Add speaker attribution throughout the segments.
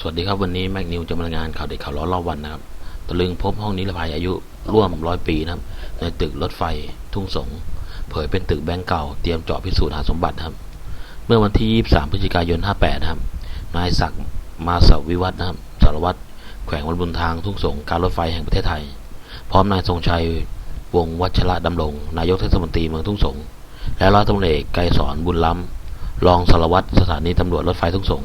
Speaker 1: สวัสดีครับวันนี้แม็กนิวจะมารายงานข่าวเด็กข่าวร้อนรอบวันนะครับตะลึงพบห้องนิรภัยอายุร่วมร้อยปีนะครับ ในตึกรถไฟทุ่งสง เผยเป็นตึกแบงก์เก่าเตรียมเจาะพิสูจน์หาสมบัติครับ เมื่อวันที่ 23 พฤศจิกายน 58นะครับนายศักดิ์มาสวิวัฒนะครับ สารวัตรแขวงวันบุญทางทุ่งสงการรถไฟแห่งประเทศไทย พร้อมนายทรงชัยวงวัชระดำรงนายกเทศมนตรีเมืองทุ่งสงและร้อยตำรวจเอกไกรสอนบุญล้ำรองสารวัตรสถานีตำรวจรถไฟทุ่งสง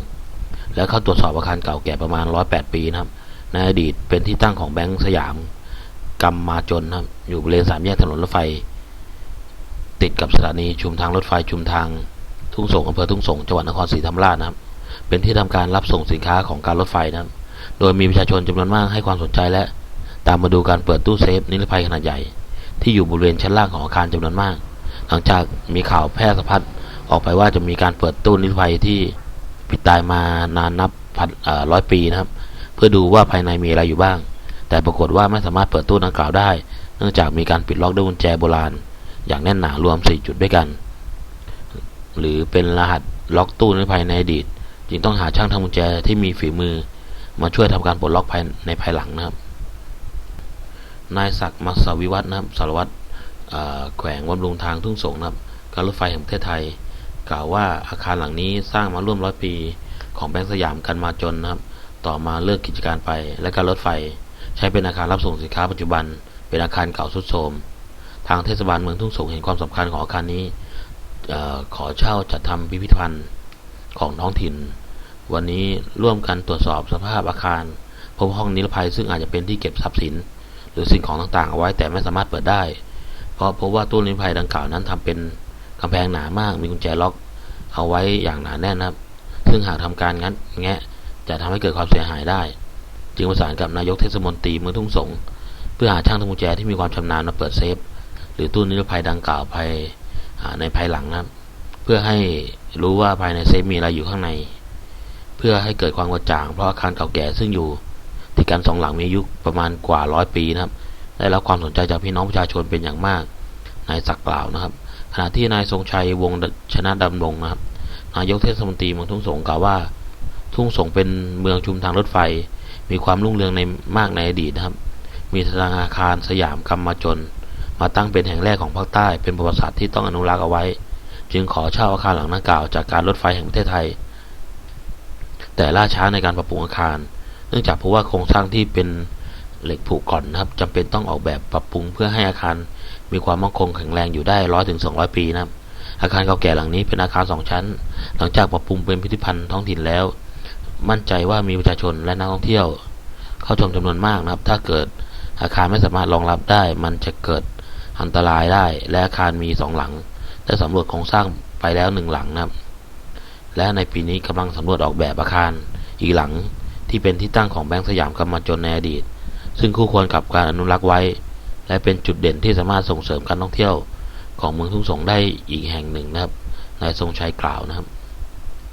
Speaker 1: และเข้าตรวจสอบอาคารเก่าแก่ประมาณ 108 ปีนะครับ ในอดีตเป็นที่ตั้งของแบงก์สยามกำมมาจนนะครับ อยู่บริเวณสามแยกถนนรถไฟ ติดกับสถานีชุมทางรถไฟชุมทางทุ่งสงอำเภอทุ่งสงจังหวัดนครศรีธรรมราชนะครับ เป็นที่ทำการรับส่งสินค้าของการรถไฟนะครับ โดยมีประชาชนจำนวนมากให้ความสนใจและ ตามมาดูการเปิดตู้เซฟนิรภัยขนาดใหญ่ ที่อยู่บริเวณชั้นล่างของอาคารจำนวนมาก หลังจากมีข่าวแพร่สะพัดออกไปว่าจะมีการเปิดตู้นิรภัยที่ ปิดตายมานานนับพันร้อยปีนะครับ เพื่อดูว่าภายในมีอะไรอยู่บ้าง แต่ปรากฏว่าไม่สามารถเปิดตู้ดังกล่าวได้ เนื่องจากมีการปิดล็อกด้วยกุญแจโบราณ อย่างแน่นหนารวม 4 จุดด้วยกัน หรือเป็นรหัสล็อกตู้ในภายในอดีต จึงต้องหาช่างทำกุญแจที่มีฝีมือ มาช่วยทำการปลดล็อกภายในภายหลังนะครับ นายศักดิ์มัสวิวัฒน์นะครับสารวัตรแขวงบำรุงทางทุ่งสงนะครับ การรถไฟแห่งประเทศไทย กล่าวว่าอาคารหลังนี้สร้างมาร่วมร้อยปี ของแบงก์สยามกันมาจนนะครับ ต่อมาเลิกกิจการไปและการรถไฟ ใช้เป็นอาคารรับส่งสินค้าปัจจุบัน เป็นอาคารเก่าทรุดโทรมทางเทศบาลเมืองทุ่งสงเห็นความสำคัญของอาคารนี้ขอเช่าจัดทำพิพิธภัณฑ์ของท้องถิ่น วันนี้ร่วมกันตรวจสอบสภาพอาคารพบห้องนิรภัยซึ่งอาจจะเป็นที่เก็บทรัพย์สิน หรือสิ่งของต่างๆเอาไว้แต่ไม่สามารถเปิดได้ เพราะพบว่าตู้นิรภัยดังกล่าวนั้นทำเป็น กำแพงหนามากมีกุญแจล็อกเอาไว้อย่างหนาแน่นนะครับ ซึ่งหากทำการงัดแงะจะทำให้เกิดความเสียหายได้ จึงประสานกับนายกเทศมนตรีเมืองทุ่งสง เพื่อหาช่างทำกุญแจที่มีความชำนาญมาเปิดเซฟ หรือตู้นิรภัยดังกล่าวภายในภายหลังนะครับ เพื่อให้รู้ว่าภายในเซฟมีอะไรอยู่ข้างใน เพื่อให้เกิดความกระจ่างเพราะอาคารเก่าแก่ซึ่งอยู่ที่กันสองหลังมีอายุประมาณกว่าร้อยปีนะครับ ได้รับความสนใจจากพี่น้องประชาชนเป็นอย่างมากนายสักกล่าวนะครับ ขณะที่นายทรงชัยวงชนะดำรงนะครับ นายกเทศมนตรีเมืองทุ่งสงกล่าวว่า ทุ่งสงเป็นเมืองชุมทางรถไฟ มีความรุ่งเรืองในมากในอดีตนะครับ มีธนาคารสยามกำมาจน มาตั้งเป็นแห่งแรกของภาคใต้ เป็นประวัติศาสตร์ที่ต้องอนุรักษ์เอาไว้ จึงขอเช่าอาคารหลังดังกล่าวจากการรถไฟแห่งประเทศไทย แต่ล่าช้าในการปรับปรุงอาคาร เนื่องจากเพราะว่าโครงสร้างที่เป็น เหล็กผุก่อนนะครับจำเป็นต้องออกแบบปรับปรุงเพื่อให้อาคาร มีความมั่นคงแข็งแรงอยู่ได้ร้อยถึงสองร้อยปีนะครับ อาคารเก่าแก่หลังนี้เป็นอาคารสองชั้น หลังจากปรับปรุงเป็นพิพิธภัณฑ์ท้องถิ่นแล้ว มั่นใจว่ามีประชาชนและนักท่องเที่ยว เข้าชมจำนวนมากนะครับ ถ้าเกิดอาคารไม่สามารถรองรับได้ มันจะเกิดอันตรายได้ และอาคารมีสองหลังได้สำรวจโครงสร้างไปแล้วหนึ่งหลังนะครับ และในปีนี้กำลังสำรวจออกแบบอาคารอีกหลังที่เป็นที่ตั้งของแบงก์สยามกำมาจนในอดีต ซึ่งคู่ควรกับการอนุรักษ์ไว้ และเป็นจุดเด่นที่สามารถส่งเสริมการท่องเที่ยวของเมืองทุ่งสงได้อีกแห่งหนึ่งนะครับนายทรงชัยกล่าวนะครับ